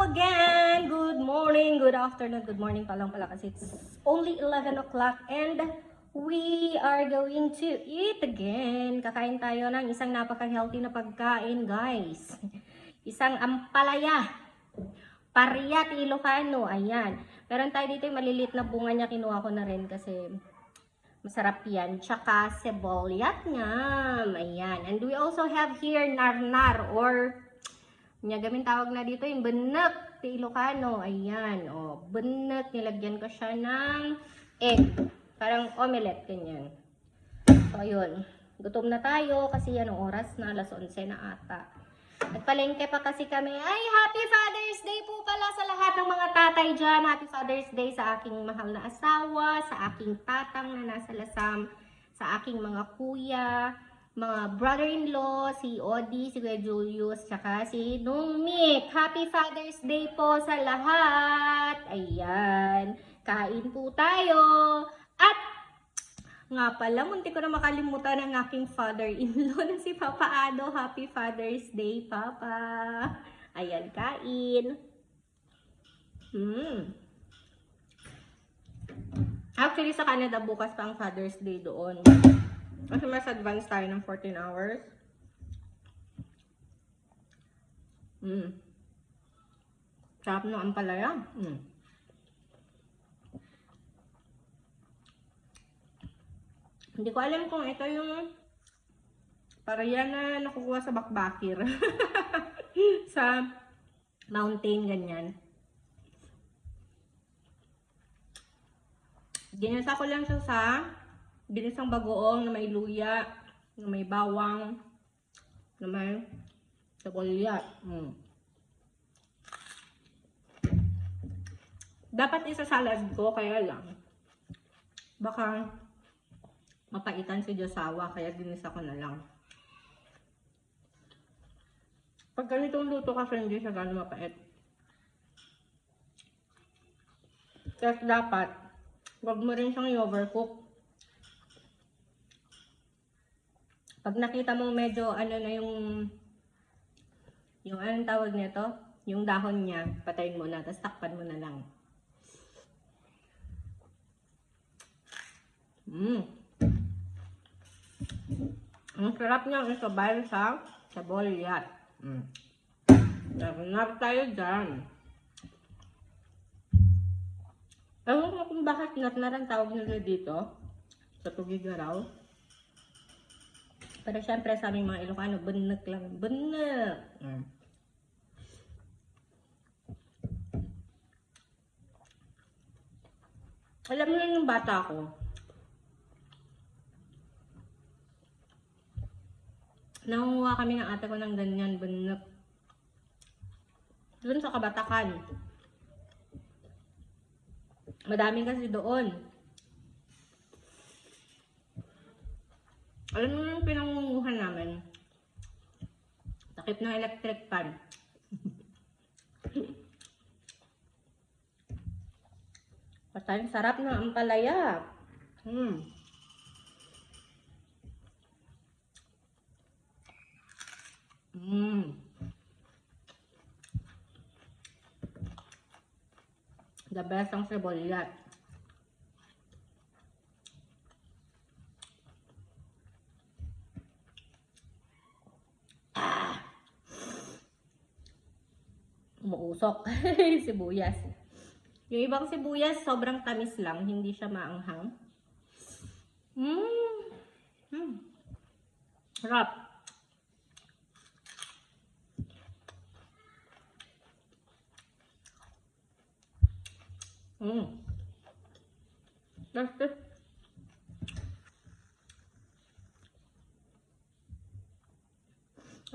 again! Good morning, good afternoon, good morning pa lang pala kasi it's only 11 o'clock and we are going to eat again. Kakain tayo ng isang napaka-healthy na pagkain, guys. Isang ampalaya. Pariyat Ilocano, ayan. Meron tayo dito yung maliliit na bunga niya, kinuha ko na rin kasi masarap yan. Tsaka sebolyat ngam, ayan. And we also have here narnar or Nya gamin tawag na dito yung benek ti Ilocano. Ayan, oh, benek nilagyan ko siya ng egg. Parang omelette ganyan. So ayun. Gutom na tayo kasi yan oras na alas 11 na ata. Nagpalengke pa kasi kami. Ay, Happy Father's Day po pala sa lahat ng mga tatay dyan. Happy Father's Day sa aking mahal na asawa, sa aking tatang na nasa lasam, sa aking mga kuya, mga brother-in-law, si Odi, si Kuya Julius, tsaka si Numik. Happy Father's Day po sa lahat! Ayan, kain po tayo! At nga pala, munti ko na makalimutan ang aking father-in-law na si Papa Ado. Happy Father's Day, Papa! Ayan, kain! Hmm. Actually, sa Canada, bukas pa ang Father's Day doon. Kasi mas advance tayo ng 14 hours. Mm. Sarap ng ampalaya. Mm. Hindi ko alam kung ito yung para yan na nakukuha sa bakbakir. sa mountain ganyan. Ginasa ko lang siya sa ginisang bagoong na may luya, na may bawang, na may sabolya. Mm. Dapat isa salad ko, kaya lang. Baka mapaitan si Josawa, kaya ginisa ko na lang. Pag ganitong luto kasi hindi siya gano'ng mapait. Kasi dapat, wag mo rin siyang i-overcook. Pag nakita mo medyo ano na yung yung anong tawag nito, yung dahon niya, patayin mo na, tapos takpan mo na lang. Mmm. Ang sarap niyang isabay sa sabolyat. Mm. Narap tayo dyan. Ewan ko kung bakit natnar ang tawag nila dito. Sa Tugigaraw. Pero syempre sa aming mga Ilocano, benek lang. Benek. Mm. Alam mo yung bata ko. Nangunguha kami ng ate ko ng ganyan, benek. Doon sa kabatakan. Madami kasi doon. Alam mo yung pinangunguhan namin? Takip ng electric fan. Patay, sarap ng ampalaya. Hmm. Hmm. The best ang sebolyat. Umuusok sibuyas. Yung ibang sibuyas, sobrang tamis lang, hindi siya maanghang. Mmm! Mm. Sarap. Mmm. That's.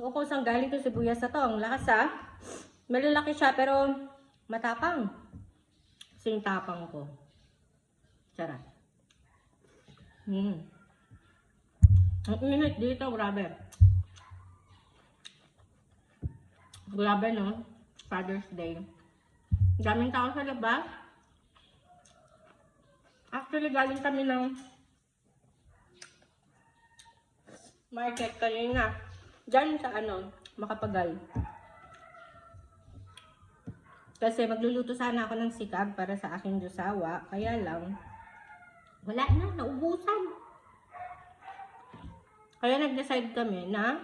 Ako kung saan galing to sibuyas na to. Ang lakas ah. Malalaki siya pero matapang. Kasi yung tapang ko. Sarap. Mm. Ang init dito, grabe. Grabe no? Father's Day. Daming tao sa labas. Actually, galing kami ng market kanina. Diyan sa ano, Makapagal. Kasi magluluto sana ako ng sikab para sa aking jusawa. Kaya lang, wala na, naubusan. Kaya nag-decide kami na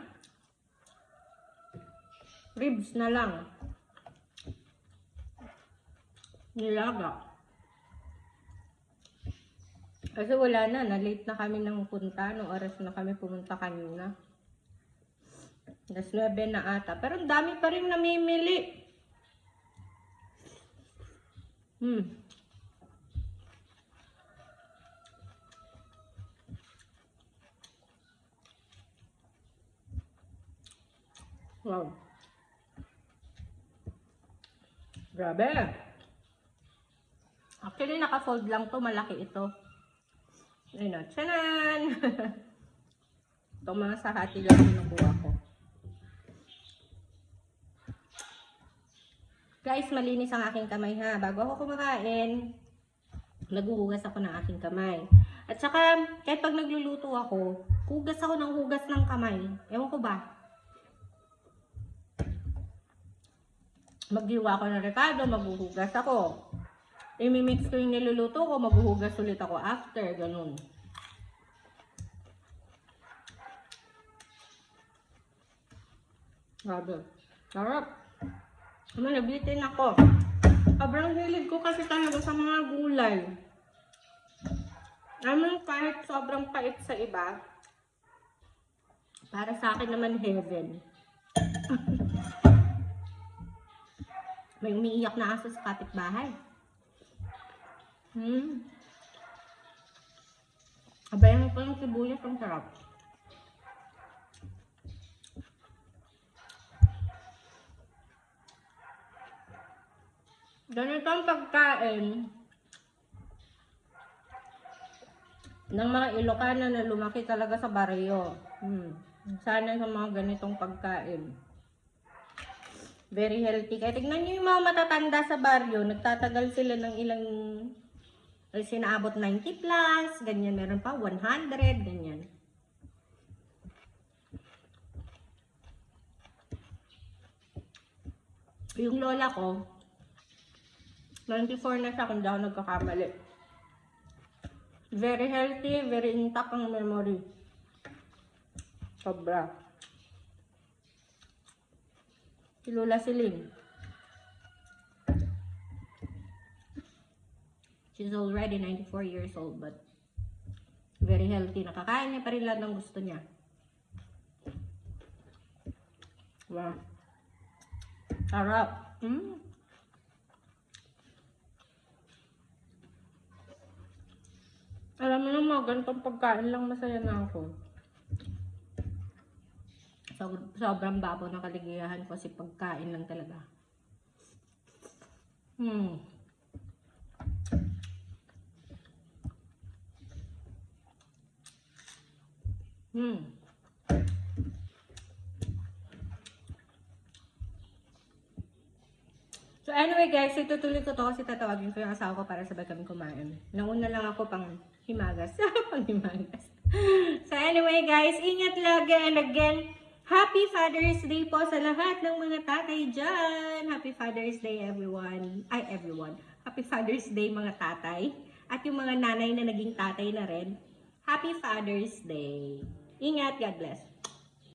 ribs na lang. Nilaga. Kasi wala na, na-late na kami ng punta. Nung oras na kami pumunta kanina. Alas 9 na ata. Pero ang dami pa rin namimili. Hmm. Wow. Grabe. Actually, naka-fold lang to. Malaki ito. Ayun o. Tchanan! ito mga sahati lang kinukuha ko. Guys, malinis ang aking kamay ha. Bago ako kumakain, naghuhugas ako ng aking kamay. At saka, kahit pag nagluluto ako, hugas ako ng hugas ng kamay. Ewan ko ba? Maghiwa ako ng rekado, maghuhugas ako. Imimix ko yung niluluto ko, maghuhugas ulit ako after, ganun. Grabe. Sarap. Ano, nabitin ako. Sobrang hilig ko kasi talaga sa mga gulay. Naman kahit sobrang pait sa iba, para sa akin naman heaven. May umiiyak na aso sa kapitbahay. Hmm. Abayan ko yung sibuyas, ang sarap. Ganito ang pagkain ng mga Ilocana na lumaki talaga sa baryo. Hmm. Sana sa mga ganitong pagkain. Very healthy. Kaya tignan nyo yung mga matatanda sa baryo, nagtatagal sila ng ilang, ay sinaabot 90 plus, ganyan, meron pa 100, ganyan. Yung lola ko, 94 na siya kung ako nagkakamali. Very healthy, very intact ang memory. Sobra. Si Lola Celine. She's already 94 years old but very healthy. Nakakain niya pa rin lahat ng gusto niya. Wow. Sarap. Mm. Naman, ganitong pagkain lang masaya na ako. So, sobrang babaw ng kaligayahan ko kasi pagkain lang talaga. Hmm. Hmm. Anyway guys, itutuloy ko to kasi tatawagin ko yung asawa ko para sabay kami kumain. Nauna lang ako pang himagas. pang himagas. so anyway guys, ingat lagi and again, Happy Father's Day po sa lahat ng mga tatay dyan. Happy Father's Day everyone. Ay, everyone. Happy Father's Day mga tatay. At yung mga nanay na naging tatay na rin. Happy Father's Day. Ingat, God bless.